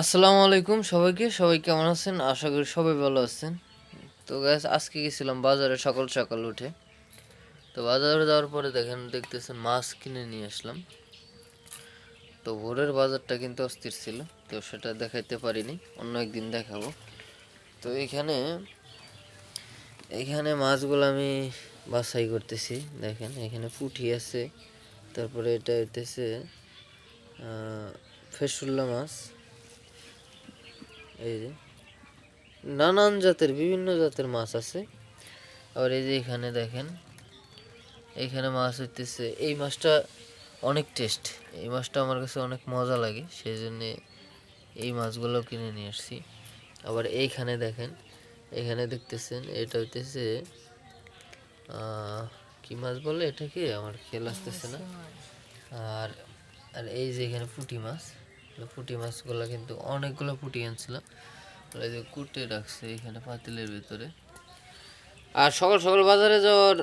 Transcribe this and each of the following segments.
আসসালামু আলাইকুম সবাইকে, সবাই কেমন আছেন? আশা করি সবাই ভালো আছেন। তো গ্যাস আজকে গেছিলাম বাজারে সকাল সকাল উঠে। তো বাজারে যাওয়ার পরে দেখেন, দেখতেছেন মাছ কিনে নিয়ে আসলাম। তো ভোরের বাজারটা কিন্তু অস্থির ছিল, তো সেটা দেখাইতে পারিনি, অন্য একদিন দেখাবো। তো এখানে এখানে মাছগুলো আমি বাছাই করতেছি, দেখেন, এখানে পুঁটি আছে। তারপরে এটা হইতেছে ফেসুল্লা মাছ। এই যে নানান জাতের বিভিন্ন জাতের মাছ আছে। আর এই যে এখানে দেখেন এখানে মাছ হইতেছে এই মাছটা অনেক টেস্ট এই মাছটা আমার কাছে অনেক মজা লাগে সেই জন্যে এই মাছগুলো কিনে নিয়ে আসছি। আবার এইখানে দেখেন এখানে দেখতেছেন এটা হইতেছে কি মাছ বলে এটাকে? আমার খেয়াল আসতেছে না। আর আর এই যে এখানে পুঁটি মাছ। পুঁটি মাছগুলো কিন্তু অনেকগুলো পুঁটি আনছিলাম। এই যে কুটে রাখছে এখানে পাতিলের ভিতরে। আর সকাল সকাল বাজারে যাওয়ার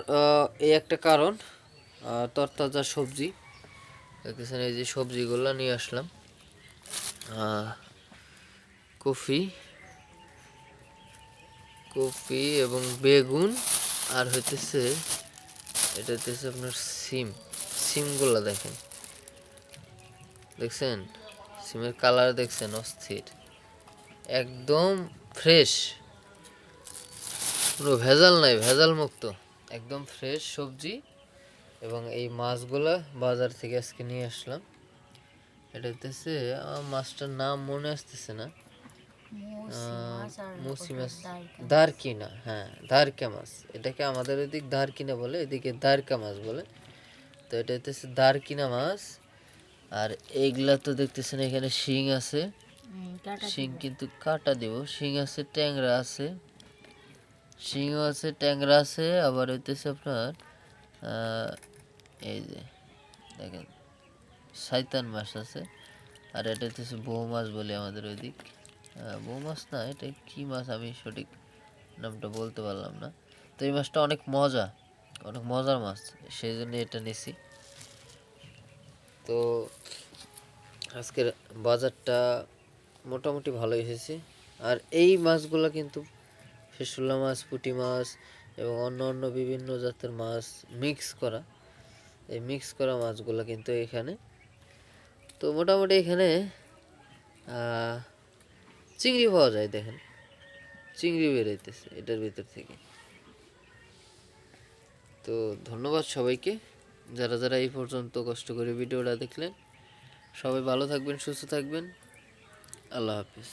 এই একটা কারণ তরতাজা সবজি। দেখতেছেন এই যে সবজিগুলো নিয়ে আসলাম। কফি কপি এবং বেগুন আর হইতেছে, এটা হইতেছে আপনার সিম। সিমগুলো দেখেন। দেখছেন? সিমের কালার দেখছেন অস্থির। একদম ফ্রেশ। পুরো ভেজাল নাই ভেজাল মুক্ত। একদম ফ্রেশ সবজি। এবং এই মাছগুলা বাজার থেকে আজকে নিয়ে আসলাম। এটা হইতেছে আমার মাছটার নাম মনে আসতেছে না। মুসি মাছ দারকিনা হ্যাঁ দারকা মাছ। এটাকে আমাদের ওইদিক দারকিনা বলে এদিকে দারকা মাছ বলে। তো এটা হইতেছে দারকিনা মাছ। আর এইগুলা তো দেখতেছেন এখানে শিং আছে। শিং কিন্তু কাটা দেব। শিং আছে ট্যাংরা আছে। শিংও আছে ট্যাংরা আছে আবার হইতেছে আপনার এই যে দেখেন সাইতান মাছ আছে। আর এটা হচ্ছে বউ মাছ বলে আমাদের ওইদিক। আহ, বউ মাছ না এটা কি মাছ আমি সঠিক নামটা বলতে পারলাম না। তো এই মাছটা অনেক মজা অনেক মজার মাছ সেই জন্য এটা নিছি। তো আজকের বাজারটা মোটামুটি ভালো এসেছে আর এই মাছগুলো কিন্তু ফেসুল্লা মাছ, পুঁটি মাছ এবং অন্য অন্য বিভিন্ন জাতের মাছ মিক্স করা। এই মিক্স করা মাছগুলো কিন্তু এখানে। তো মোটামুটি এখানে চিংড়ি পাওয়া যায় দেখেন। চিংড়ি বেরোইতেছে এটার ভিতর থেকে। তো ধন্যবাদ সবাইকে। যারা যারা এই পর্যন্ত কষ্ট করে ভিডিওটা দেখলেন, সবাই ভালো থাকবেন, সুস্থ থাকবেন। আল্লাহ হাফিজ।